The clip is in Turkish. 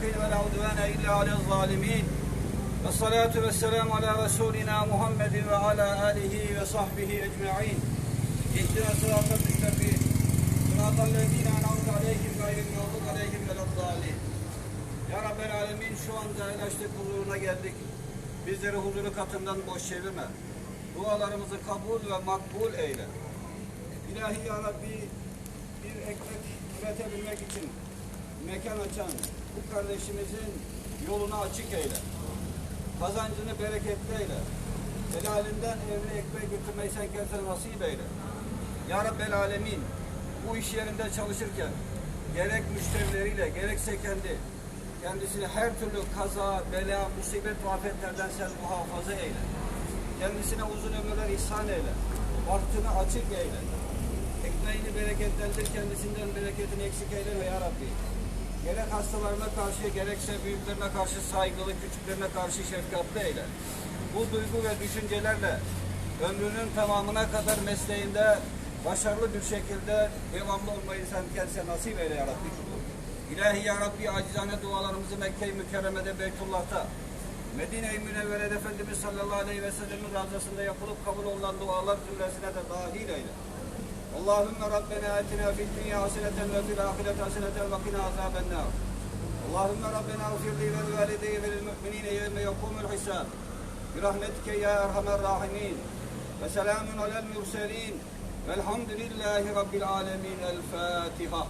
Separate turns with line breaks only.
المتقين ولا عدوان إلا على الظالمين والصلاة والسلام على رسولنا محمد وعلى آله وصحبه أجمعين اهدنا الصراط المستقيم صراط الذين أنعمت عليهم غير المغضوب عليهم ولا الضالين Ya Rabbel Alemin şu anda el açtık huzuruna geldik. Bizleri huzuru katından boş çevirme. Dualarımızı kabul ve makbul eyle. İlahi Ya Rabbi bir ekmek üretebilmek için mekan açan bu kardeşimizin yolunu açık eyle. Kazancını bereketli eyle. Helalinden evine ekmek götürmeyi sen kendine nasip eyle. Ya Rabbel Alemin bu iş yerinde çalışırken gerek müşterileriyle gerekse kendi kendisini her türlü kaza, bela, musibet ve afetlerden sen muhafaza eyle. Kendisine uzun ömürler ihsan eyle. Bahtını açık eyle. Ekmeğini bereketlendir, kendisinden bereketini eksik eyleme ya Rabbi. Gerek hastalarına karşı, gerekse büyüklerine karşı saygılı, küçüklerine karşı şefkatli eyle. Bu duygu ve düşüncelerle ömrünün tamamına kadar mesleğinde başarılı bir şekilde devamlı olmayı sen kendisine nasip eyle ya. İlahi ya acizane dualarımızı Mekke-i Mükerreme'de Beytullah'ta Medine-i Münevvere'de Efendimiz sallallahu aleyhi ve sellemin razısında yapılıp kabul olunan dualar cümlesine de dahil eyle. اللهم ربنا آتنا في الدنيا حسنة وفي الآخرة حسنة وقنا عذاب النار. اللهم ربنا اغفر لي ولوالدي وللمؤمنين يوم يقوم الحساب. برحمتك يا أرحم الراحمين. وسلام على المرسلين. والحمد لله رب العالمين. الفاتحة.